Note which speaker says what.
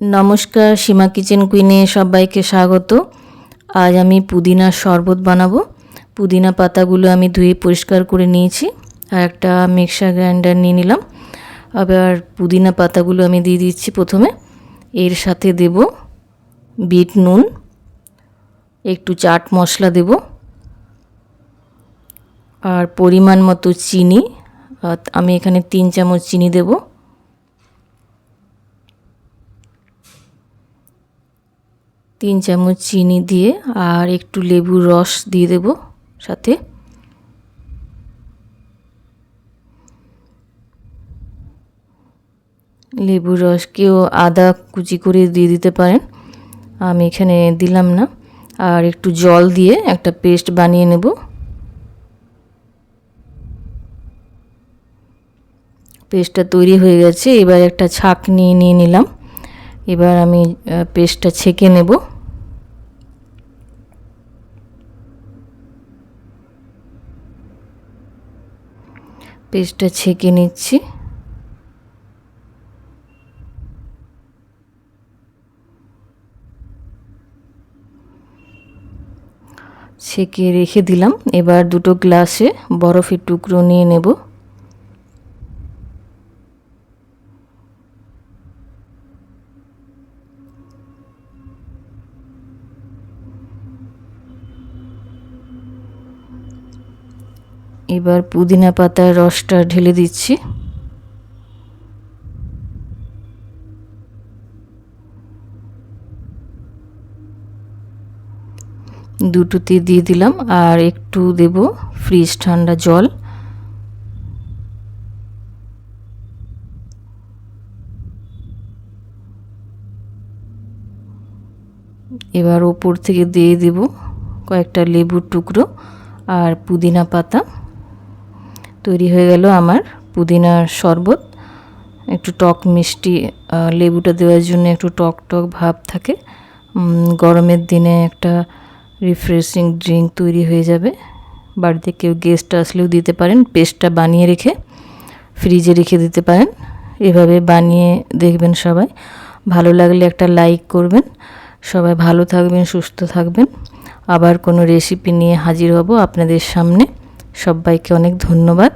Speaker 1: নমস্কার, সীমা কিচেন কুইনে সবাইকে স্বাগত। আজ আমি পুদিনার শরবত বানাবো। পুদিনা পাতাগুলো আমি ধুয়ে পরিষ্কার করে নিয়েছি আর একটা মিক্সার গ্রাইন্ডার নিয়ে নিলাম। আবার পুদিনা পাতাগুলো আমি দিয়ে দিচ্ছি প্রথমে। এর সাথে দেব বিট নুন, একটু চাট মশলা দেব আর পরিমাণ মতো চিনি। আমি এখানে তিন চামচ চিনি দেবো। তিন চামচ চিনি দিয়ে আর একটু লেবুর রস দিয়ে দেব সাথে। লেবুর রস কেউ আদা কুচি করে দিয়ে দিতে পারেন। আমি এখানে দিলাম না। আর একটু জল দিয়ে একটা পেস্ট বানিয়ে নেব। পেস্টটা তৈরি হয়ে গেছে। এবার একটা ছাক নিয়ে নিয়ে নিলাম। এবার আমি পেস্টটা ছেঁকে নেব। পেস্টটা ছেঁকে নিচ্ছি। ছেঁকে রেখে দিলাম। এবার দুটো গ্লাসে বরফের টুকরো নিয়ে নেব। এবার পুদিনা পাতার রসটা ঢেলে দিচ্ছি। দুটোতে দিয়ে দিলাম আর একটু দেব ফ্রিজ ঠান্ডা জল। এবার ওপর থেকে দিয়ে দেব কয়েকটা লেবুর টুকরো আর পুদিনা পাতা। তৈরি হয়ে গেল আমার পুদিনার শরবত। একটু টক মিষ্টি লেবুটা দেওয়ার জন্য একটু টক টক ভাব থাকে। গরমের দিনে একটা রিফ্রেশিং ড্রিঙ্ক তৈরি হয়ে যাবে। বাড়িতে কেউ গেস্ট আসলেও দিতে পারেন, পেস্টটা বানিয়ে রেখে ফ্রিজে রেখে দিতে পারেন। এভাবে বানিয়ে দেখবেন সবাই। ভালো লাগলে একটা লাইক করবেন। সবাই ভালো থাকবেন, সুস্থ থাকবেন। আবার কোনো রেসিপি নিয়ে হাজির হব আপনাদের সামনে। সবাইকে অনেক ধন্যবাদ।